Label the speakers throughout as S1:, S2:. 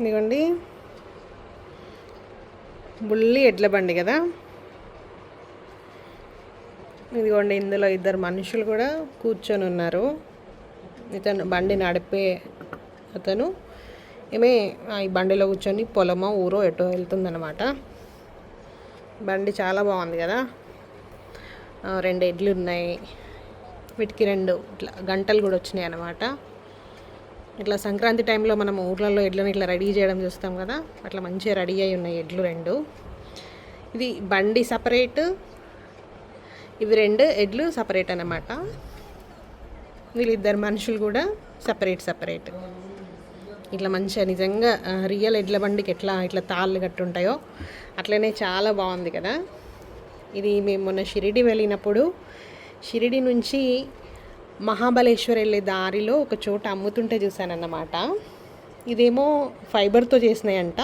S1: ఇదిగోండి. బుల్లి ఎడ్ల బండి కదా. ఇదిగోండి ఇందులో ఇద్దరు మనుషులు కూడా కూర్చొని ఉన్నారు. ఇతను బండి నడిపే అతను. ఏమే ఈ బండిలో కూర్చొని పొలమో ఊరో ఎటో వెళ్తుందన్నమాట. బండి చాలా బాగుంది కదా. రెండు ఎడ్లు ఉన్నాయి. వీటికి రెండు ఇట్లా గంటలు కూడా వచ్చినాయి అన్నమాట ఇట్లా సంక్రాంతి టైంలో మనం ఊర్లలో ఎడ్లను ఇట్లా రెడీ చేయడం చూస్తాం కదా అట్లా మంచిగా రెడీ అయి ఉన్నాయి ఎడ్లు రెండు. ఇది బండి సపరేట్ ఇవి రెండు ఎడ్లు సపరేట్ అన్నమాట. వీళ్ళిద్దరు మనుషులు కూడా సపరేట్ సపరేట్. ఇట్లా మంచిగా నిజంగా రియల్ ఎడ్ల బండికి ఎట్లా ఇట్లా తాళ్ళు కట్టుంటాయో అట్లనే చాలా బాగుంది కదా. ఇది మేము మొన్న షిరిడి వెళ్ళినప్పుడు షిరిడి నుంచి మహాబలేశ్వర్ వెళ్ళే దారిలో ఒక చోట అమ్ముతుంటే చూశానన్నమాట. ఇదేమో ఫైబర్తో చేసినాయంట.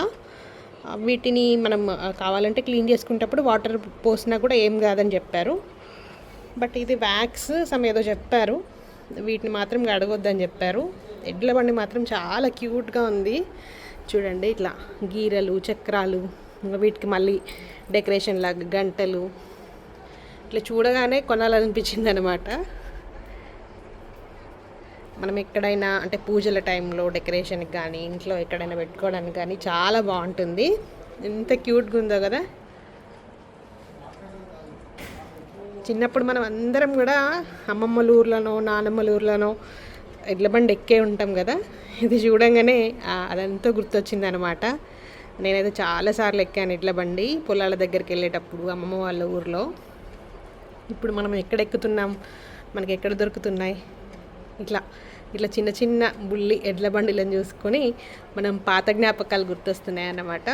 S1: వీటిని మనం కావాలంటే క్లీన్ చేసుకునేటప్పుడు వాటర్ పోసినా కూడా ఏం కాదని చెప్పారు. బట్ ఇది వ్యాక్స్ సమ్ ఏదో చెప్పారు. వీటిని మాత్రం గడగొద్దని చెప్పారు. ఎడ్ల బండి మాత్రం చాలా క్యూట్గా ఉంది. చూడండి ఇట్లా గీరలు చక్రాలు వీటికి మళ్ళీ డెకరేషన్ లాగా గంటలు. ఇట్లా చూడగానే కొనాలనిపించింది అనమాట మనం ఎక్కడైనా అంటే పూజల టైంలో డెకరేషన్కి కానీ ఇంట్లో ఎక్కడైనా పెట్టుకోవడానికి కానీ చాలా బాగుంటుంది. ఎంత క్యూట్గా ఉందో కదా! చిన్నప్పుడు మనం అందరం కూడా అమ్మమ్మల ఊర్లోనో నానమ్మల ఊర్లోనో ఎడ్ల బండి ఎక్కే ఉంటాం కదా! ఇది చూడంగానే అదంతా గుర్తొచ్చింది అనమాట నేనైతే చాలాసార్లు ఎక్కాను ఎడ్ల బండి పొలాల దగ్గరికి వెళ్ళేటప్పుడు అమ్మమ్మ వాళ్ళ ఊర్లో. ఇప్పుడు మనం ఎక్కడ ఎక్కుతున్నాం? మనకి ఎక్కడ దొరుకుతున్నాయి? ఇట్లా. ఇట్లా చిన్న చిన్న బుల్లి ఎడ్ల బండిలను చూసుకొని మనం పాత జ్ఞాపకాలు గుర్తొస్తున్నాయి అన్నమాట